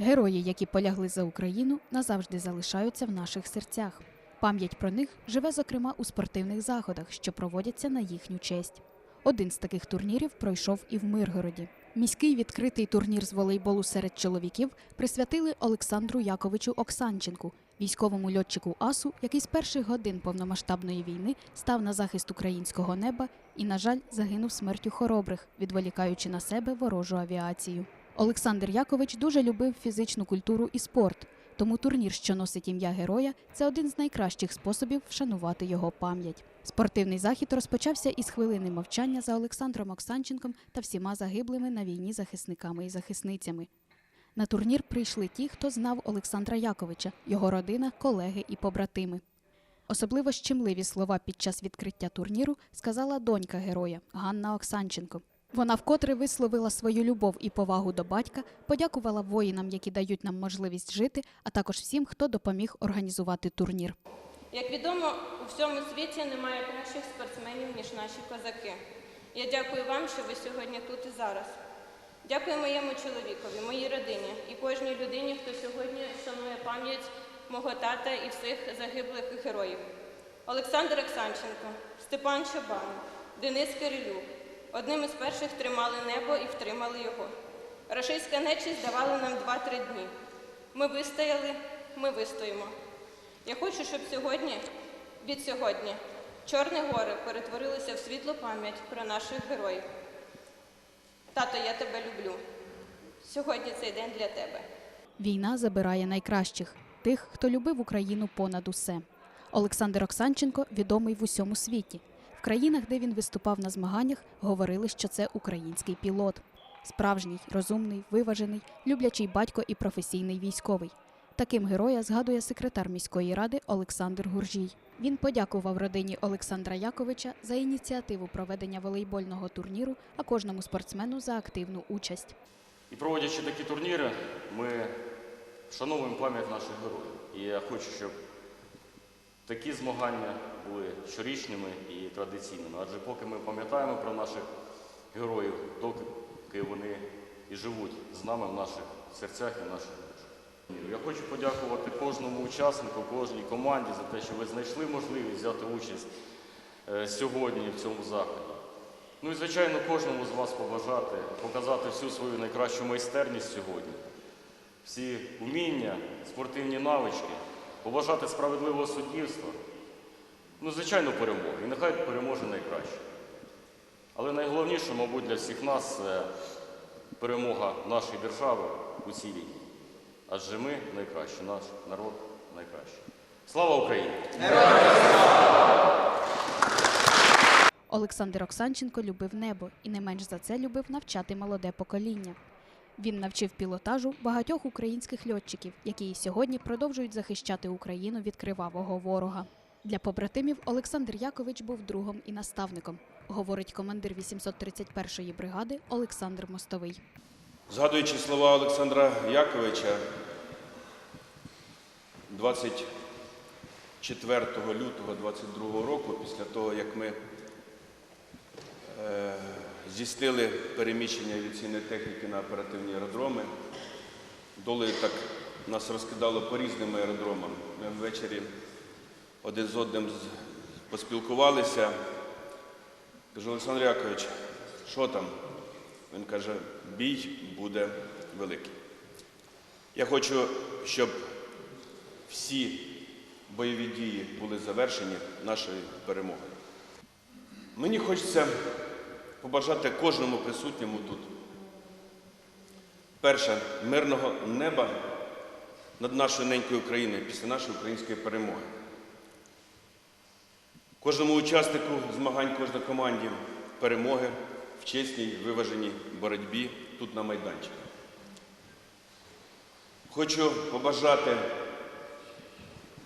Герої, які полягли за Україну, назавжди залишаються в наших серцях. Пам'ять про них живе, зокрема, у спортивних заходах, що проводяться на їхню честь. Один з таких турнірів пройшов і в Миргороді. Міський відкритий турнір з волейболу серед чоловіків присвятили Олександру Яковичу Оксанченку, військовому льотчику АСУ, який з перших годин повномасштабної війни став на захист українського неба і, на жаль, загинув смертю хоробрих, відволікаючи на себе ворожу авіацію. Олександр Якович дуже любив фізичну культуру і спорт, тому турнір, що носить ім'я героя, це один з найкращих способів вшанувати його пам'ять. Спортивний захід розпочався із хвилини мовчання за Олександром Оксанченком та всіма загиблими на війні захисниками і захисницями. На турнір прийшли ті, хто знав Олександра Яковича, його родина, колеги і побратими. Особливо щемливі слова під час відкриття турніру сказала донька героя Ганна Оксанченко. Вона вкотре висловила свою любов і повагу до батька, подякувала воїнам, які дають нам можливість жити, а також всім, хто допоміг організувати турнір. Як відомо, у всьому світі немає кращих спортсменів, ніж наші козаки. Я дякую вам, що ви сьогодні тут і зараз. Дякую моєму чоловікові, моїй родині і кожній людині, хто сьогодні шанує пам'ять мого тата і всіх загиблих героїв. Олександр Оксанченко, Степан Чабан, Денис Кирилюк. Одним із перших тримали небо і втримали його. Рашистська нечість давала нам 2-3 дні. Ми вистояли, ми вистоїмо. Я хочу, щоб сьогодні, від сьогодні, Чорне горе перетворилося в світлу пам'ять про наших героїв. Тато, я тебе люблю. Сьогодні цей день для тебе. Війна забирає найкращих тих, хто любив Україну понад усе. Олександр Оксанченко відомий в усьому світі. В країнах, де він виступав на змаганнях, говорили, що це український пілот. Справжній, розумний, виважений, люблячий батько і професійний військовий. Таким героя згадує секретар міської ради Олександр Гуржій. Він подякував родині Олександра Яковича за ініціативу проведення волейбольного турніру, а кожному спортсмену за активну участь. І проводячи такі турніри, ми вшановуємо пам'ять наших героїв. І я хочу, щоб такі змагання були щорічними і традиційними. Адже поки ми пам'ятаємо про наших героїв, доки вони і живуть з нами в наших серцях і в наших душах. Я хочу подякувати кожному учаснику, кожній команді за те, що ви знайшли можливість взяти участь е, сьогодні в цьому заході. Ну і звичайно, кожному з вас побажати, показати всю свою найкращу майстерність сьогодні, всі уміння, спортивні навички, побажати справедливого суддівства. Ну, звичайно, перемоги. І нехай переможе найкраще. Але найголовніше, мабуть, для всіх нас це перемога нашої держави у цій війні. Адже ми найкращі, наш народ найкращий. Слава Україні! Олександр Оксанченко любив небо і не менш за це любив навчати молоде покоління. Він навчив пілотажу багатьох українських льотчиків, які і сьогодні продовжують захищати Україну від кривавого ворога. Для побратимів Олександр Якович був другом і наставником, говорить командир 831-ї бригади Олександр Мостовий. Згадуючи слова Олександра Яковича, 24 лютого 22 року, після того, як ми е, здійснили переміщення авіаційної техніки на оперативні аеродроми, долею так нас розкидало по різним аеродромам. Ми ввечері один з одним поспілкувалися. Кажу, Олександр Якович, що там? Він каже, бій буде великий. Я хочу, щоб всі бойові дії були завершені нашою перемогою. Мені хочеться побажати кожному присутньому тут. Перше, мирного неба над нашою ненькою Україною після нашої української перемоги. Кожному учаснику змагань, кожній команді перемоги в чесній, виваженій боротьбі тут на майданчику. Хочу побажати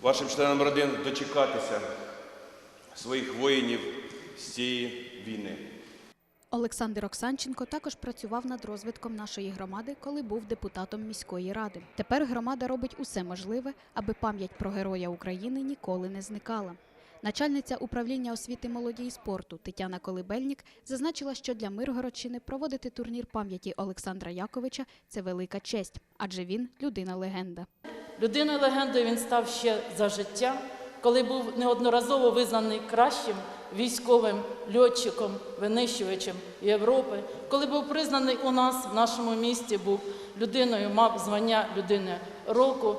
вашим членам родин дочекатися своїх воїнів з цієї війни. Олександр Оксанченко також працював над розвитком нашої громади, коли був депутатом міської ради. Тепер громада робить усе можливе, аби пам'ять про героя України ніколи не зникала. Начальниця управління освіти молоді і спорту Тетяна Колибельник зазначила, що для Миргородщини проводити турнір пам'яті Олександра Яковича це велика честь, адже він людина-легенда. Людиною легендою він став ще за життя, коли був неодноразово визнаний кращим військовим льотчиком, винищувачем Європи, коли був признаний у нас в нашому місті, був людиною, мав звання людини року.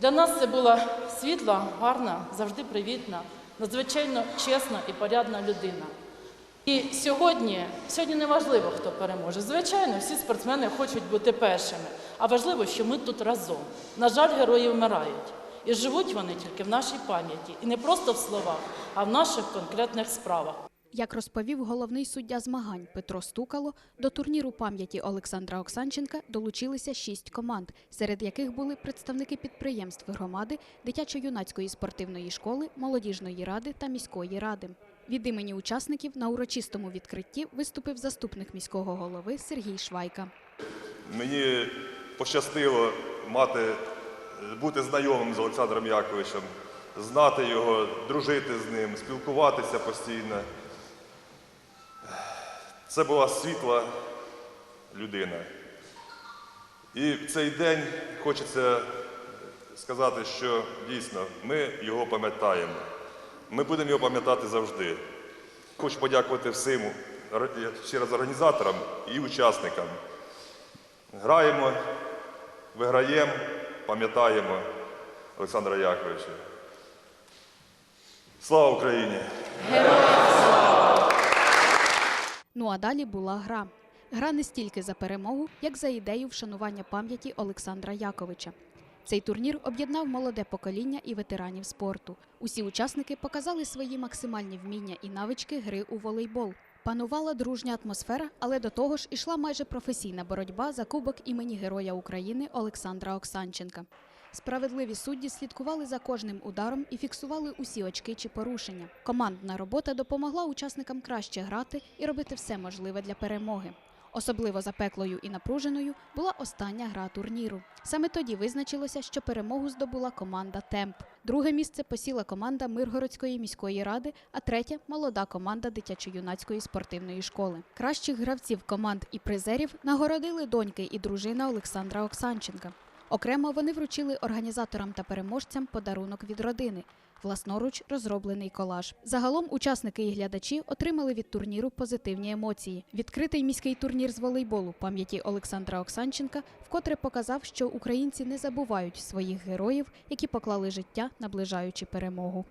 Для нас це була світла, гарна, завжди привітна, надзвичайно чесна і порядна людина. І сьогодні, сьогодні не важливо, хто переможе. Звичайно, всі спортсмени хочуть бути першими. А важливо, що ми тут разом. На жаль, герої вмирають. І живуть вони тільки в нашій пам'яті. І не просто в словах, а в наших конкретних справах. Як розповів головний суддя змагань Петро Стукало, до турніру пам'яті Олександра Оксанченка долучилися шість команд, серед яких були представники підприємств громади, дитячо-юнацької спортивної школи, молодіжної ради та міської ради. Від імені учасників на урочистому відкритті виступив заступник міського голови Сергій Швайка. Мені пощастило мати, бути знайомим з Олександром Яковичем, знати його, дружити з ним, спілкуватися постійно. Це була світла людина. І в цей день хочеться сказати, що дійсно ми його пам'ятаємо. Ми будемо його пам'ятати завжди. Хочу подякувати всім ще раз організаторам і учасникам. Граємо, виграємо, пам'ятаємо Олександра Яковича. Слава Україні! Ну а далі була гра. Гра не стільки за перемогу, як за ідею вшанування пам'яті Олександра Яковича. Цей турнір об'єднав молоде покоління і ветеранів спорту. Усі учасники показали свої максимальні вміння і навички гри у волейбол. Панувала дружня атмосфера, але до того ж ішла майже професійна боротьба за кубок імені Героя України Олександра Оксанченка. Справедливі судді слідкували за кожним ударом і фіксували усі очки чи порушення. Командна робота допомогла учасникам краще грати і робити все можливе для перемоги. Особливо запеклою і напруженою була остання гра турніру. Саме тоді визначилося, що перемогу здобула команда Темп. Друге місце посіла команда Миргородської міської ради, а третє молода команда дитячо-юнацької спортивної школи. Кращих гравців команд і призерів нагородили доньки і дружина Олександра Оксанченка. Окремо вони вручили організаторам та переможцям подарунок від родини. Власноруч розроблений колаж. Загалом учасники і глядачі отримали від турніру позитивні емоції. Відкритий міський турнір з волейболу пам'яті Олександра Оксанченка вкотре показав, що українці не забувають своїх героїв, які поклали життя, наближаючи перемогу.